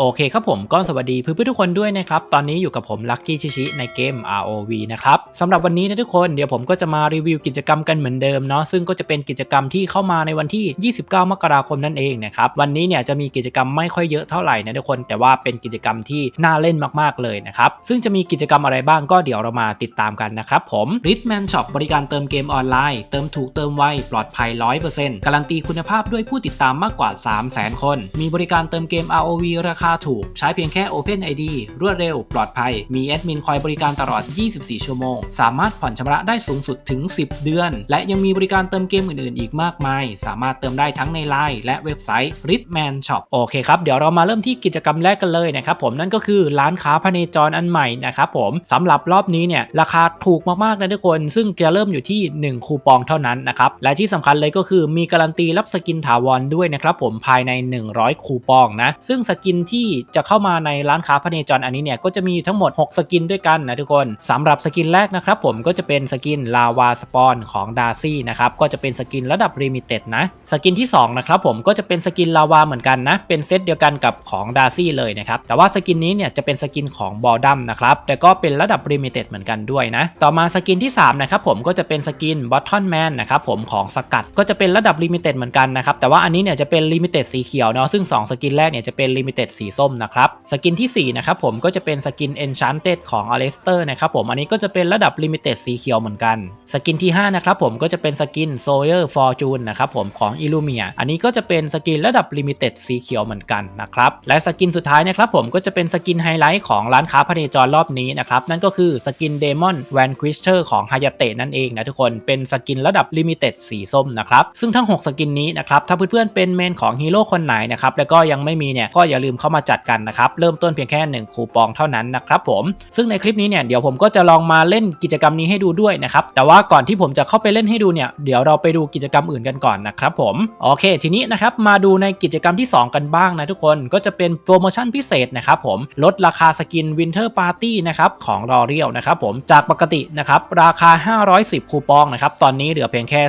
โอเคครับผมก็สวัสดีเพื่อนๆทุกคนด้วยนะครับ ตอนนี้อยู่กับผมลัคกี้ชิชิในเกม ROV นะครับสำหรับวันนี้นะทุกคนเดี๋ยวผมก็จะมารีวิวกิจกรรมกันเหมือนเดิมเนาะซึ่งก็จะเป็นกิจกรรมที่เข้ามาในวันที่ 29 มกราคมนั่นเองนะครับวันนี้เนี่ยจะมีกิจกรรมไม่ค่อยเยอะเท่าไหร่นะทุกคนแต่ว่าเป็นกิจกรรมที่น่าเล่นมากๆเลยนะครับซึ่งจะมีกิจกรรมอะไรบ้างก็เดี๋ยวเรามาติดตามกันนะครับผม Ritman Shop บริการเติมเกมออนไลน์ เติมถูกเติมไวปลอดภัย 100%การันตีคุณภาพด้วยผู้ติดตามมากกว่า 300,000 คน มีบริการเติมเกม ROV ราคาถูก ใช้เพียงแค่ Open ID รวดเร็ว ปลอดภัย มีแอดมินคอยบริการตลอด 24 ชั่วโมง สามารถผ่อนชำระได้สูงสุดถึง 10 เดือน และยังมีบริการเติมเกมอื่นๆ อีกมากมาย สามารถเติมได้ทั้งใน Line และเว็บไซต์ Ritman Shop โอเคครับ เดี๋ยวเรามาเริ่มที่กิจกรรมแรกกันเลยนะครับผมนั่นก็คือร้านค้าพเนจรอันใหม่นะครับผมสำหรับรอบนี้เนี่ยราคาถูกมากๆนะทุกคน ซึ่งจะเริ่มอยู่ที่ 1 คูปองเท่านั้นนะครับและที่สำคัญเลยก็คือมีการันตีรับสกินถาวรด้วยนะครับผมภายใน 100 คูปองนะซึ่งสกินที่จะเข้ามาในร้านค้าพเนจรอันนี้เนี่ยก็จะมีทั้งหมด 6 สกินด้วยกันนะทุกคนสำหรับสกินแรกนะครับผมก็จะเป็นสกินลาวาสปอนของดาร์ซี่นะครับก็จะเป็นสกินระดับลิมิเต็ดนะสกินที่2นะครับผมก็จะเป็นสกินลาวาเหมือนกันนะเป็นเซตเดียวกันกับของดาร์ซี่เลยนะครับแต่ว่าสกินนี้เนี่ยจะเป็นสกินของบอดัมนะครับแต่ก็เป็นระดับลิมิเต็ดเหมือนกันด้วยนะต่อมาสกินที่3นะครับผมก็จะเป็นสกินบอททอนแมนนะครับผมของสกัดก็จะเป็นระดับลิมิเต็ดเหมือนกันนะครับแต่ว่าอันนี้เนี่ยจะเป็นลิมิเต็ดสีเขียวเนาะซึ่ง 2 สกินแรกเนี่ยจะเป็นลิมิเต็ดสีส้มนะครับสกินที่4นะครับผมก็จะเป็นสกิน Enchanted ของ a l e s t e r นะครับผมอันนี้ก็จะเป็นระดับลิมิเต็ดสีเขียวเหมือนกัน สกินที่5นะครับผมก็จะเป็นสกิน Sawyer Fortune นะครับผมของ Illumia อันนี้ก็จะเป็นสกินระดับลิมิเต็ดสีเขียวเหมือนกันนะครับและสกินสุดท้ายนะครับผมก็จะเป็นสกินไฮไลท์ของร้านค้าพเนจรรอบนี้นะครับนั่นก็คือสกิน Demon Vanquisher ของ Hayate นั่นเองนะทุกคนเป็นสกินระดับลิมิเต็ดสีส้มนะครับซึ่งทั้ง 6 สกินนี้นะครับถ้าเพื่อนๆเป็นเมนของฮีโร่คนไหนนะครับแล้วก็ยังไม่มีเนี่ยก็อย่าลืมเข้ามาจัดกันนะครับเริ่มต้นเพียงแค่ 1 คูปองเท่านั้นนะครับผมซึ่งในคลิปนี้เนี่ยเดี๋ยวผมก็จะลองมาเล่นกิจกรรมนี้ให้ดูด้วยนะครับแต่ว่าก่อนที่ผมจะเข้าไปเล่นให้ดูเนี่ยเดี๋ยวเราไปดูกิจกรรมอื่นกันก่อนนะครับผมโอเค ทีนี้นะครับมาดูในกิจกรรมที่ 2 กันบ้างนะทุกคนก็จะเป็นโปรโมชั่นพิเศษนะครับผมลดราคาสกิน Winter Party นะครับของรอเรียลนะครับผมจากปกตินะครับราคา 510 คูปองนะครับตอนนี้เหลือเพียงแค่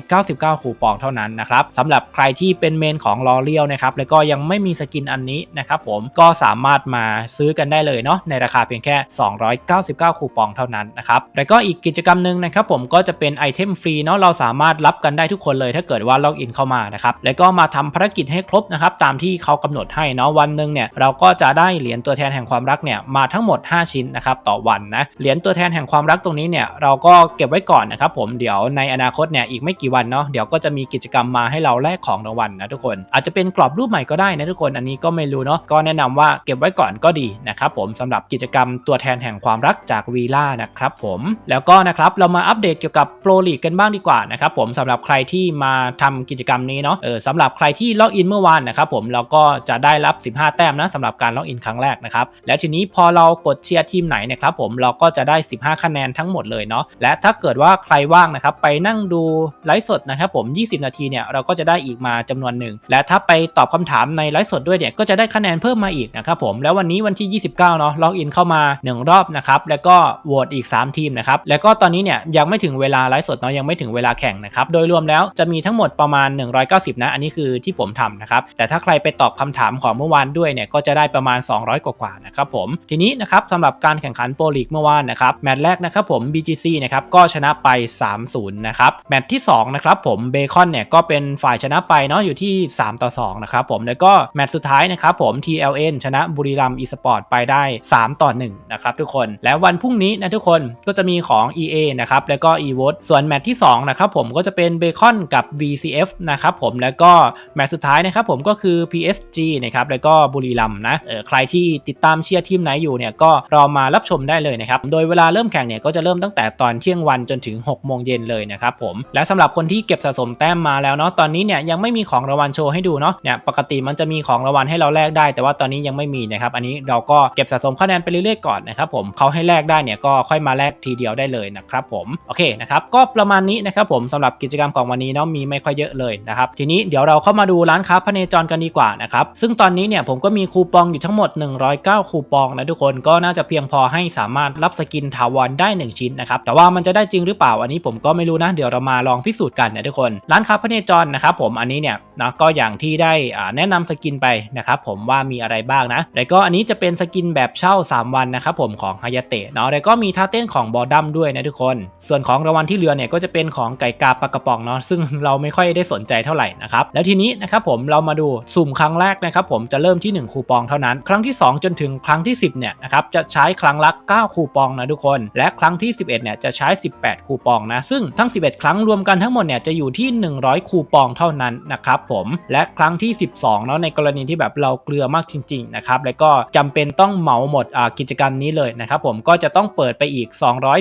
299 คูปองเท่านั้นนะครับสำหรับใครที่เป็นเมนของรอเรียลนะครับแล้วก็ยังไม่มีสกินอันนี้นะครับผมก็สามารถมาซื้อกันได้เลยเนาะในราคาเพียงแค่ 299 คูปองเท่านั้นนะครับแล้วก็อีกกิจกรรมหนึ่งนะครับผมก็จะเป็นไอเทมฟรีเนาะเราสามารถรับกันได้ทุกคนเลย ถ้าเกิดว่าล็อกอินเข้ามานะครับแล้วก็มาทำภารกิจให้ครบนะครับตามที่เขากำหนดให้เนาะวันหนึ่งเนี่ยเราก็จะได้เหรียญตัวแทนแห่งความรักเนี่ยมาทั้งหมด 5 ชิ้นนะครับต่อวันนะเหรียญตัวแทนแห่งความรักตรงนี้เนี่ยเราก็เก็บไว้ก่อนนะครับผมเดี๋ยวในอนาคตเนี่ยอีกไม่กี่วันเนาะเดี๋ยวก็จะมีกิจกรรมมาให้เราแลกของรางวัลนะทุกคน อาจจะเป็นกรอบรูปใหม่ก็ได้นะทุกคนอันนี้ก็ไม่รู้เนาะก็แนะนำว่าเก็บไว้ก่อนก็ดีนะครับผมสำหรับกิจกรรมตัวแทนแห่งความรักจากวีล่านะครับผมแล้วก็นะครับเรามาอัปเดตเกี่ยวกับโปรลีกกันบ้างดีกว่านะครับผมสำหรับใครที่มาทำกิจกรรมนี้เนาะเออสำหรับใครที่ล็อกอินเมื่อวานนะครับผมเราก็จะได้รับ 15 แต้มนะสำหรับการล็อกอินครั้งแรกนะครับแล้วทีนี้พอเรากดเชียร์ทีมไหนนะครับผมเราก็จะได้ 15 คะแนนทั้งหมดเลยเนาะและถ้าเกิดว่าใครว่างนะครับไปนั่งดูไลฟ์สดนะครับผม 20 นาทีเนี่ยเราก็จะได้อีกมาจำนวนหนึ่งและถ้าไปตอบคำถามในไลฟ์สดด้วยเนี่ยก็จะได้คะแนนเพิ่มมาอีกนะครับผมแล้ววันนี้วันที่ 29 เนาะล็อกอินเข้ามา 1 รอบนะครับแล้วก็โหวตอีก 3 ทีมนะครับแล้วก็ตอนนี้เนี่ยยังไม่ถึงเวลาไลฟ์สดเนาะยังไม่ถึงเวลาแข่งนะครับโดยรวมแล้วจะมีทั้งหมดประมาณ 190 นะอันนี้คือที่ผมทำนะครับแต่ถ้าใครไปตอบคำถามของเมื่อวานด้วยเนี่ยก็จะได้ประมาณ 200 กว่าๆนะครับผมทีนี้นะครับสำหรับการแข่งขันโปรลีกเมื่อวานนะครับแมตช์แรกนะครับผม BGC นะครับก็ชนะไป 3-0 นะครับแมตช์ที่2นะครับผมเบคอนเนี่ยก็เป็นฝ่ายชนะไปเนาะอยู่ที่ 3 ต่อ 2 นะครับผมแล้วก็แมตช์สุดท้ายนะครับผมผม TLN ชนะบุรีรัมย์อีสปอร์ตไปได้ 3 ต่อ 1 นะครับทุกคน แล้ววันพรุ่งนี้นะทุกคนก็จะมีของ EA นะครับ แล้วก็ e v o t ส่วนแมตช์ที่2นะครับผมก็จะเป็นเบคอนกับ VCF นะครับผมแล้วก็แมตช์สุดท้ายนะครับผมก็คือ PSG นะครับแล้วก็บุรีรัมย์นะเออใครที่ติดตามเชียร์ทีมไหนอยู่เนี่ยก็รอมารับชมได้เลยนะครับโดยเวลาเริ่มแข่งเนี่ยก็จะเริ่มตั้งแต่ตอนเที่ยงวันจนถึง6โมงเย็นเลยนะครับผมและสำหรับคนที่เก็บสะสมแต้มมาแล้วเนาะตอนนี้เนี่ยยังไม่มีของรางวัลโชว์ให้ดูเนาะเนี่ยปกติมันจะมีของรางวัลให้เราแลกได้ แต่ว่าตอนนี้ยังไม่มีนะครับ อันนี้เราก็เก็บสะสมคะแนนไปเรื่อยๆก่อนนะครับผมเขาให้แลกได้เนี่ยก็ค่อยมาแลกทีเดียวได้เลยนะครับผมโอเคนะครับก็ประมาณนี้นะครับผมสำหรับกิจกรรมของวันนี้เนาะมีไม่ค่อยเยอะเลยนะครับทีนี้เดี๋ยวเราเข้ามาดูร้านค้าพเนจรกันดีกว่านะครับซึ่งตอนนี้เนี่ยผมก็มีคูปองอยู่ทั้งหมด 109 คูปองนะทุกคนก็น่าจะเพียงพอให้สามารถรับสกินถาวรได้ 1 ชิ้นนะครับแต่ว่ามันจะได้จริงหรือเปล่าอันนี้ผมก็ไม่รู้นะเดี๋ยวเรามาลองพิสูจน์กันนะทุกคน ร้านค้าพเนจรนะครับผมอันนี้เนี่ยนะก็อย่างที่ได้แนะนำสกินไปนะครับผมว่ามีอะไรบ้างนะแล้วก็อันนี้จะเป็นสกินแบบเช่า 3 วันนะครับผมของฮายาเตะเนาะแล้วก็มีท่าเต้นของบอดัมด้วยนะทุกคน ส่วนของรางวัลที่เหลือเนี่ยก็จะเป็นของไก่กาปลากระป๋องเนาะซึ่งเราไม่ค่อยได้สนใจเท่าไหร่นะครับแล้วทีนี้นะครับผมเรามาดูสุ่มครั้งแรกนะครับผมจะเริ่มที่ 1 คูปองเท่านั้น ครั้งที่ 2 จนถึงครั้งที่ 10เนี่ยนะครับจะใช้ครั้งละ9คูปองนะทุกคน และครั้งที่ 11เนี่ยจะใช้ 18 คูปองนะซึ่งทั้ง 11 ครั้งรวมกันทั้งหมดเนี่ยจะอยู่ที่ 100 คูปองเท่านั้นนะครับผมและครั้งที่ 12เนาะในกรณีที่แบบเราเกลือมากจริงๆนะครับแล้วก็จำเป็นต้องเหมาหมดกิจกรรมนี้เลยนะครับผมก็จะต้องเปิดไปอีก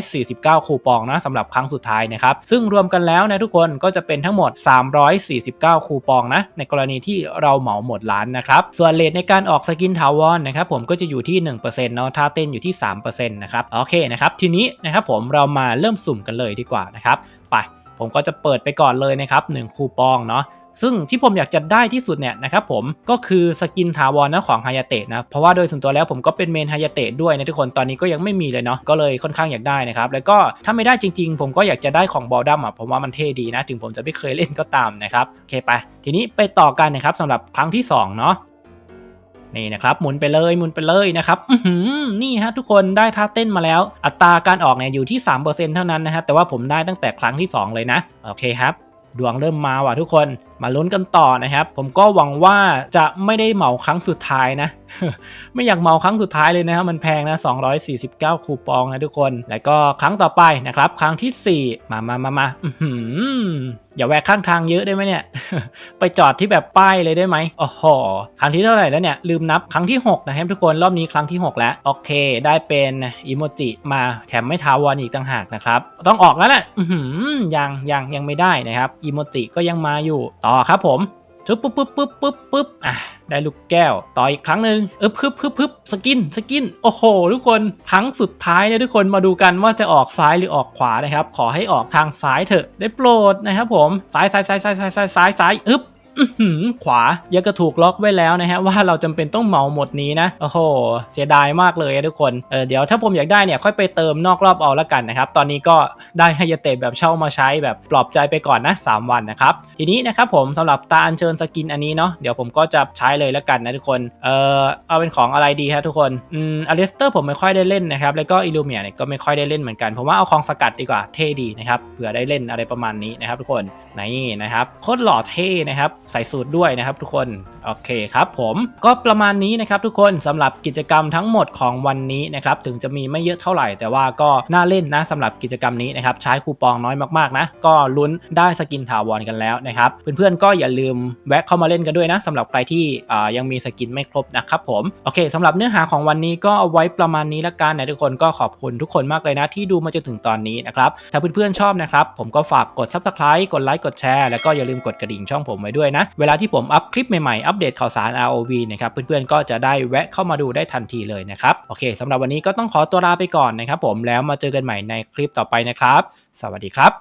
249 คูปองนะสำหรับครั้งสุดท้ายนะครับซึ่งรวมกันแล้วนะทุกคนก็จะเป็นทั้งหมด 349 คูปองนะในกรณีที่เราเหมาหมดร้านนะครับส่วนเลทในการออกสกินทาวอนนะครับผมก็จะอยู่ที่ 1%เนาะท่าเต้นอยู่ที่ 3%นะครับโอเคนะครับทีนี้นะครับผมเรามาเริ่มสุ่มกันเลยดีกว่านะครับไปผมก็จะเปิดไปก่อนเลยนะครับ1คูปองเนาะ ซึ่งที่ผมอยากจะได้ที่สุดเนี่ยนะครับผมก็คือสกินถาวรนะของฮายาเตะนะเพราะว่าโดยส่วนตัวแล้วผมก็เป็นเมนฮายาเตะด้วยนะทุกคนตอนนี้ก็ยังไม่มีเลยเนาะก็เลยค่อนข้างอยากได้นะครับแล้วก็ถ้าไม่ได้จริง ๆ ผมก็อยากจะได้ของบอลดัมอะผมว่ามันเท่ดีนะ ถึงผมจะไม่เคยเล่นก็ตามนะครับโอเคไป ทีนี้ไปต่อกันนะครับสำหรับครั้งที่2เนาะนี่นะครับหมุนไปเลยหมุนไปเลยนะครับนี่ฮะทุกคนได้ท่าเต้นมาแล้ว อัตราการออกเนี่ยอยู่ที่ 3%เท่านั้นนะฮะแต่ว่าผมได้ตั้งแต่ครั้งที่ 2 เลยนะ โอเคครับ ดวงเริ่มมาว่ะทุกคนมาลุ้นกันต่อนะครับ ผมก็หวังว่าจะไม่ได้เหมาครั้งสุดท้ายนะ ไม่อยากเหมาครั้งสุดท้ายเลยนะครับมันแพงนะ 249 คูปองนะทุกคน แล้วก็ครั้งต่อไปนะครับ ครั้งที่ 4 มามามามาอย่าแวะข้างทางเยอะได้ไหมเนี่ย ไปจอดที่แบบป้ายเลยได้ไหมโอ้โหครั้งที่เท่าไหร่แล้วเนี่ย ลืมนับครั้งที่ 6 นะครับทุกคนรอบนี้ครั้งที่ 6 แล้ว โอเค ได้เป็นอีโมจิมาแถมไม่ทาวอนอีกต่างหากนะครับ ต้องออกแล้วแหละยังยังยังไม่ได้นะครับอีโมจิก็ยังมาอยู่ต่อครับผมปึ๊บปึ๊บปึ๊บปึ๊บปึ๊บปึ๊บอะได้ลูกแก้ว ต่ออีกครั้งหนึ่งเออปึ๊บปึ๊บปึ๊บสกินสกินโอ้โห ทุกคนครั้งสุดท้ายเนะทุกคนมาดูกันว่าจะออกซ้ายหรือออกขวานะครับ ขอให้ออกทางซ้ายเถอะได้โปรดนะครับผมซ้ายซ้ายซ้ายซ้ายซ้ายซ้ายซ้ายอึ๊บ ขวายังก็ถูกล็อกไว้แล้วนะฮะว่าเราจำเป็นต้องเหมาหมดนี้นะโอ้โหเสียดายมากเลยทุกคนเออเดี๋ยวถ้าผมอยากได้เนี่ยค่อยไปเติมนอกรอบเอาละกันนะครับตอนนี้ก็ได้ให้ยาเตะแบบเช่ามาใช้แบบปลอบใจไปก่อนนะ 3 วันนะครับทีนี้นะครับผมสำหรับตาอัญเชิญสกินอันนี้เนาะเดี๋ยวผมก็จะใช้เลยละกันนะทุกคนเออเอาเป็นของอะไรดีฮะทุกคนอืมอเลสเตอร์ผมไม่ค่อยได้เล่นนะครับแล้วก็อิลูเมียเนี่ยก็ไม่ค่อยได้เล่นเหมือนกันผมว่าเอาของสกัดดีกว่าเท่ดีนะครับเผื่อได้เล่นอะไรประมาณนี้นะครับทุกคนนี่นะครับโคตรหล่อเท่นะครับใส่สูตรด้วยนะครับทุกคน โอเคครับผมก็ประมาณนี้นะครับทุกคนสำหรับกิจกรรมทั้งหมดของวันนี้นะครับถึงจะมีไม่เยอะเท่าไหร่ แต่ว่าก็น่าเล่นนะสำหรับกิจกรรมนี้นะครับใช้คูปองน้อยมากๆนะก็ลุ้นได้สกินถาวรกันแล้วนะครับเพื่อนๆก็อย่าลืมแวะเข้ามาเล่นกันด้วยนะสำหรับใครที่ยังมีสกินไม่ครบนะครับผมโอเคสำหรับเนื้อหาของวันนี้ก็เอาไว้ประมาณนี้ละกันนะทุกคนก็ขอบคุณทุกคนมากเลยนะ ที่ดูมาจนถึงตอนนี้นะครับถ้าเพื่อนๆชอบนะครับผมก็ฝากกด subscribe กดไลค์กดแชร์แล้วก็อย่าลืมกดกระดิ่งช่องผมไว้ด้วยนะ เวลาที่ผมอัพคลิปใหม่ๆ อัปเดตข่าวสาร ROV นะครับ เพื่อนๆ ก็จะได้แวะเข้ามาดูได้ทันทีเลยนะครับ โอเคสำหรับวันนี้ก็ต้องขอตัวลาไปก่อนนะครับผม แล้วมาเจอกันใหม่ในคลิปต่อไปนะครับ สวัสดีครับ